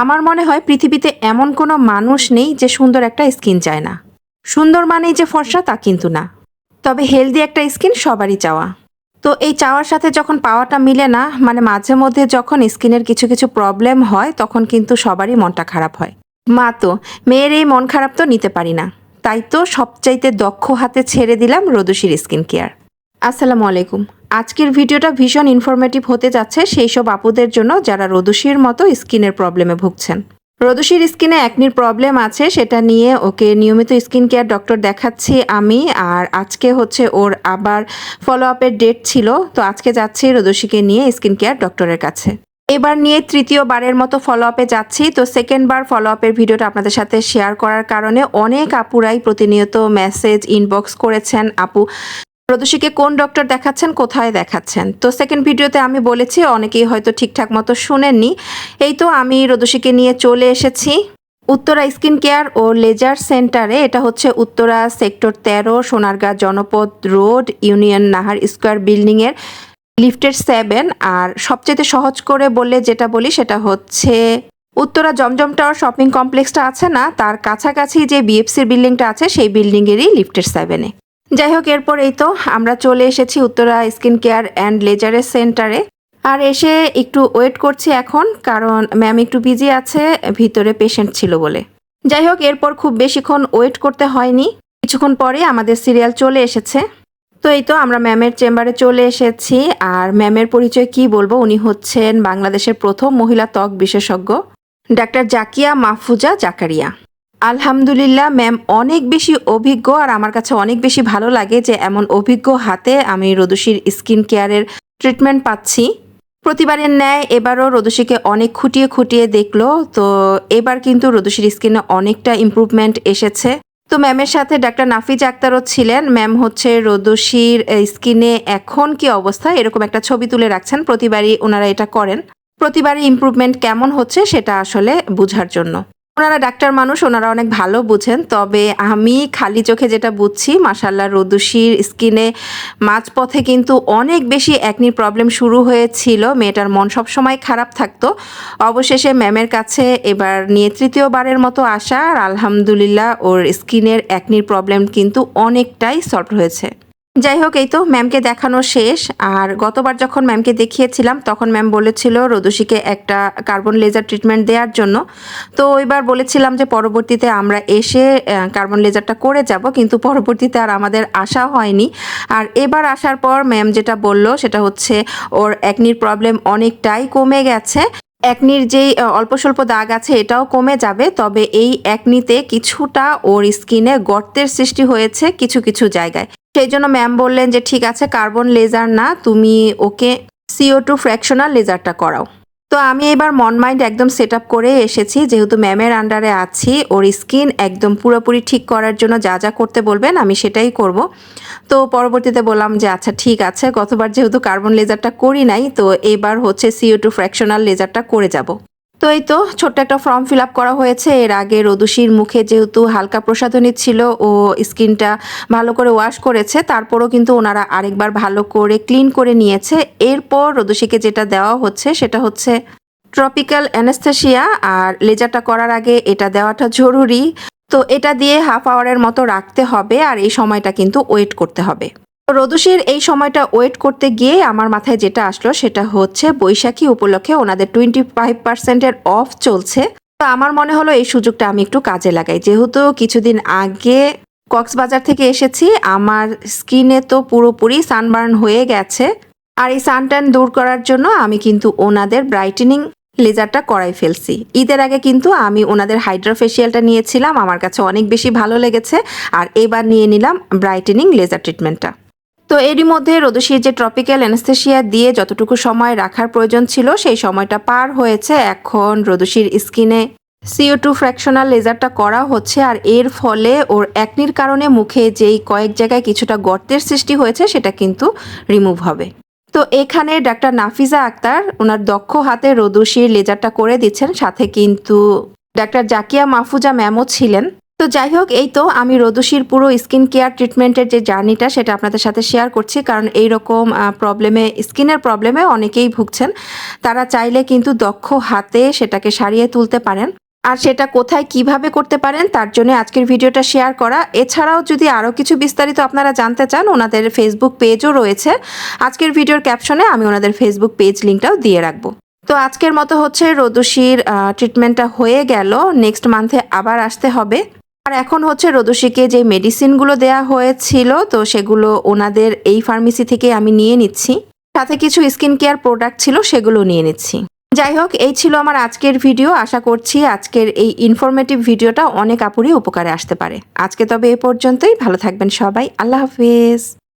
আমার মনে হয় পৃথিবীতে এমন কোনো মানুষ নেই যে সুন্দর একটা স্কিন চায় না। সুন্দর মানেই যে ফর্সা তা কিন্তু না। তবে হেলদি একটা স্কিন সবারই চাওয়া। তো এই চাওয়ার সাথে যখন পাওয়াটা মিলে না মানে মাঝে মধ্যে যখন স্কিনের কিছু কিছু প্রবলেম হয়, তখন কিন্তু সবারই মনটা খারাপ হয়। মা তো, মেয়ের এই মন খারাপ তো নিতে পারি না। তাই তো সবচাইতে দক্ষ হাতে ছেড়ে দিলাম রোদুশির স্কিন কেয়ার। আসসালামু আলাইকুম। আজকের ভিডিওটা ভীষণ ইনফরমেটিভ হতে যাচ্ছে সেই সব আপুদের জন্য যারা রোদুশির মতো স্কিনের প্রবলেমে ভুগছেন। রোদুশির স্কিনে একনির প্রবলেম আছে, সেটা নিয়ে ওকে নিয়মিত স্কিন কেয়ার ডক্টর দেখাচ্ছি আমি। আর আজকে হচ্ছে ওর আবার ফলো আপের ডেট ছিল, তো আজকে যাচ্ছি রোদুশিকে নিয়ে স্কিন কেয়ার ডক্টরের কাছে। এবার নিয়ে তৃতীয়বারের মতো ফলো আপে যাচ্ছি, তো সেকেন্ড বার ফলো আপের ভিডিওটা আপনাদের সাথে শেয়ার করার কারণে অনেক আপুরাই প্রতিনিয়ত মেসেজ ইনবক্স করেছেন। আপু প্রদোষীকে কোন ডক্টর দেখাচ্ছেন, কোথায় দেখাচ্ছেন? তো সেকেন্ড ভিডিওতে আমি বলেছি, অনেকেই হয়তো ঠিকঠাক মতো শুনেননি। এই তো আমি রোদসীকে নিয়ে চলে এসেছি। উত্তরা স্কিন কেয়ার ও লেজার সেন্টারে, এটা হচ্ছে উত্তরা সেক্টর তেরো, সোনারগাঁ জনপদ রোড, ইউনিয়ন নাহার স্কোয়ার বিল্ডিংয়ের লিফটের সেভেন। আর সবচেয়ে সহজ করে বললে যেটা বলি, সেটা হচ্ছে উত্তরা জমজম টাওয়ার শপিং কমপ্লেক্সটা আছে না, তার কাছাকাছি যে বিএফসির বিল্ডিংটা আছে, সেই বিল্ডিংয়েরই লিফটের সেভেনে। যাই হোক এরপর এই তো, আমরা চলে এসেছি উত্তরা স্কিন কেয়ার অ্যান্ড লেজারের সেন্টারে। আর এসে একটু ওয়েট করছি এখন, কারণ ম্যাম একটু বিজি আছে, ভিতরে পেশেন্ট ছিল বলে। যাই হোক এরপর খুব বেশিক্ষণ ওয়েট করতে হয়নি। কিছুক্ষণ পরে আমাদের সিরিয়াল চলে এসেছে। তো এই তো, আমরা ম্যামের চেম্বারে চলে এসেছি, আর ম্যামের পরিচয় কি বলব? উনি হচ্ছেন বাংলাদেশের প্রথম মহিলা ত্বক বিশেষজ্ঞ, ডাক্তার জাকিয়া মাহফুজা জাকারিয়া। আলহামদুলিল্লাহ ম্যাম অনেক বেশি অভিজ্ঞ আর আমার কাছে অনেক বেশি ভালো লাগে যে এমন অভিজ্ঞ হাতে আমি রোদুশির স্কিন কেয়ারের ট্রিটমেন্ট পাচ্ছি। প্রতিবারের ন্যায় এবারও রোদুশিকে অনেক খুঁটিয়ে খুঁটিয়ে দেখল, তো এবার কিন্তু রোদুশির স্কিনে অনেকটা ইম্প্রুভমেন্ট এসেছে। তো ম্যামের সাথে ডাক্তার নাফিজ আক্তারও ছিলেন। ম্যাম হচ্ছে রোদুশির স্কিনে এখন কি অবস্থা, এরকম একটা ছবি তুলে রাখছেন। প্রতিবারই ওনারা এটা করেন। প্রতিবারই ইমপ্রুভমেন্ট কেমন হচ্ছে সেটা আসলে বোঝার জন্য। ওনারা ডাক্তার মানুষ, ওনারা অনেক ভালো বুঝেন। তবে আমি খালি চোখে যেটা বুঝছি মাসাল্লাহ রোদুশির স্কিনে মাঝপথে কিন্তু অনেক বেশি একনির প্রবলেম শুরু হয়েছিল। মেয়েটার মন সবসময় খারাপ থাকতো। অবশেষে ম্যামের কাছে এবার নিয়ে তৃতীয়বারের মতো আসা। আর আলহামদুলিল্লাহ, ওর স্কিনের একনির প্রবলেম কিন্তু অনেকটাই সলভ হয়েছে। যাই হোক এই তো ম্যামকে দেখানো শেষ। আর গতবার যখন ম্যামকে দেখিয়েছিলাম, তখন ম্যাম বলেছিল রোদুশিকে একটা কার্বন লেজার ট্রিটমেন্ট দেওয়ার জন্য। তো এবার বলেছিলাম যে পরবর্তীতে আমরা এসে কার্বন লেজারটা করে যাব, কিন্তু পরবর্তীতে আর আমাদের আসা হয়নি। আর এবার আসার পর ম্যাম যেটা বলল, সেটা হচ্ছে ওর একনির প্রবলেম অনেকটাই কমে গেছে। একনির যেই অল্প স্বল্প দাগ আছে, এটাও কমে যাবে। তবে এই একনিতে কিছুটা ওর স্কিনে গর্তের সৃষ্টি হয়েছে কিছু কিছু জায়গায়। সেই জন্য ম্যাম বললেন যে, ঠিক আছে কার্বন লেজার না, তুমি ওকে সিও টু ফ্র্যাকশনাল লেজারটা করাও। তো আমি এবার মন মাইন্ড একদম সেট আপ করে এসেছি, যেহেতু ম্যামের আন্ডারে আছি, ওর স্কিন একদম পুরোপুরি ঠিক করার জন্য যা যা করতে বলবেন, আমি সেটাই করব। তো পরবর্তীতে বললাম যে আচ্ছা ঠিক আছে, গতবার যেহেতু কার্বন লেজারটা করি নাই, তো এবার হচ্ছে সিও টু ফ্র্যাকশনাল লেজারটা করে যাব। তো এই তো ছোট্ট একটা ফর্ম ফিল আপ করা হয়েছে। এর আগে রদুশির মুখে যেহেতু হালকা প্রসাধনী ছিল, ও স্কিনটা ভালো করে ওয়াশ করেছে, তারপরও কিন্তু ওনারা আরেকবার ভালো করে ক্লিন করে নিয়েছে। এরপর রদুশিকে যেটা দেওয়া হচ্ছে, সেটা হচ্ছে ট্রপিক্যাল অ্যানেস্থেশিয়া আর লেজারটা করার আগে এটা দেওয়াটা জরুরি। তো এটা দিয়ে হাফ আওয়ারের মতো রাখতে হবে, আর এই সময়টা কিন্তু ওয়েট করতে হবে। রদুশির এই সময়টা ওয়েট করতে গিয়ে আমার মাথায় যেটা আসলো সেটা হচ্ছে বৈশাখী উপলক্ষে ওনাদের টোয়েন্টি ফাইভ পার্সেন্টের অফ চলছে। তো আমার মনে হলো এই সুযোগটা আমি একটু কাজে লাগাই। যেহেতু কিছুদিন আগে কক্সবাজার থেকে এসেছি, আমার স্কিনে তো পুরোপুরি সানবার্ন হয়ে গেছে। আর এই সানটান দূর করার জন্য আমি কিন্তু ওনাদের ব্রাইটেনিং লেজারটা করাই ফেলছি। ঈদের আগে কিন্তু আমি ওনাদের হাইড্রা ফেসিয়ালটা নিয়েছিলাম, আমার কাছে অনেক বেশি ভালো লেগেছে। আর এবার নিয়ে নিলাম ব্রাইটেনিং লেজার ট্রিটমেন্টটা তো এরই মধ্যে রোদসির যে ট্রপিক্যাল অ্যানেস্থেশিয়া দিয়ে যতটুকু সময় রাখার প্রয়োজন ছিল, সেই সময়টা পার হয়েছে। এখন রোদসির স্কিনে সিও টু ফ্র্যাকশনাল লেজারটা করা হচ্ছে আর এর ফলে ওর একনির কারণে মুখে যেই কয়েক জায়গায় কিছুটা গর্তের সৃষ্টি হয়েছে, সেটা কিন্তু রিমুভ হবে। তো এখানে ডাক্তার নাফিজা আক্তার ওনার দক্ষ হাতে রোদসির লেজারটা করে দিচ্ছেন। সাথে কিন্তু ডাক্তার জাকিয়া মাহফুজা ম্যামও ছিলেন। তো যাই হোক, এই তো আমি রোদুশির পুরো স্কিন কেয়ার ট্রিটমেন্টের যে জার্নিটা সেটা আপনাদের সাথে শেয়ার করছি। কারণ এই রকম প্রবলেমে স্কিনের প্রবলেমে অনেকেই ভুগছেন। তারা চাইলে কিন্তু দক্ষ হাতে সেটাকে সারিয়ে তুলতে পারেন। আর সেটা কোথায় কীভাবে করতে পারেন, তার জন্য আজকের ভিডিওটা শেয়ার করা। এছাড়াও যদি আরও কিছু বিস্তারিত আপনারা জানতে চান, ওনাদের ফেসবুক পেজও রয়েছে। আজকের ভিডিওর ক্যাপশনে আমি ওনাদের ফেসবুক পেজ লিঙ্কটাও দিয়ে রাখব। তো আজকের মতো হচ্ছে রোদুশির ট্রিটমেন্টটা হয়ে গেল। নেক্সট মান্থে আবার আসতে হবে। আর এখন হচ্ছে রোদুশিকে যে মেডিসিনগুলো দেয়া হয়েছিল, তো সেগুলো ওনাদের এই ফার্মেসি থেকে আমি নিয়ে নিচ্ছি। সাথে কিছু স্কিন কেয়ার প্রোডাক্ট ছিল, সেগুলো নিয়ে নিচ্ছি। যাই হোক, এই ছিল আমার আজকের ভিডিও। আশা করছি আজকের এই ইনফরমেটিভ ভিডিওটা অনেক আপুরই উপকারে আসতে পারে। আজকে তবে এ পর্যন্তই। ভালো থাকবেন সবাই। আল্লাহ হাফিজ।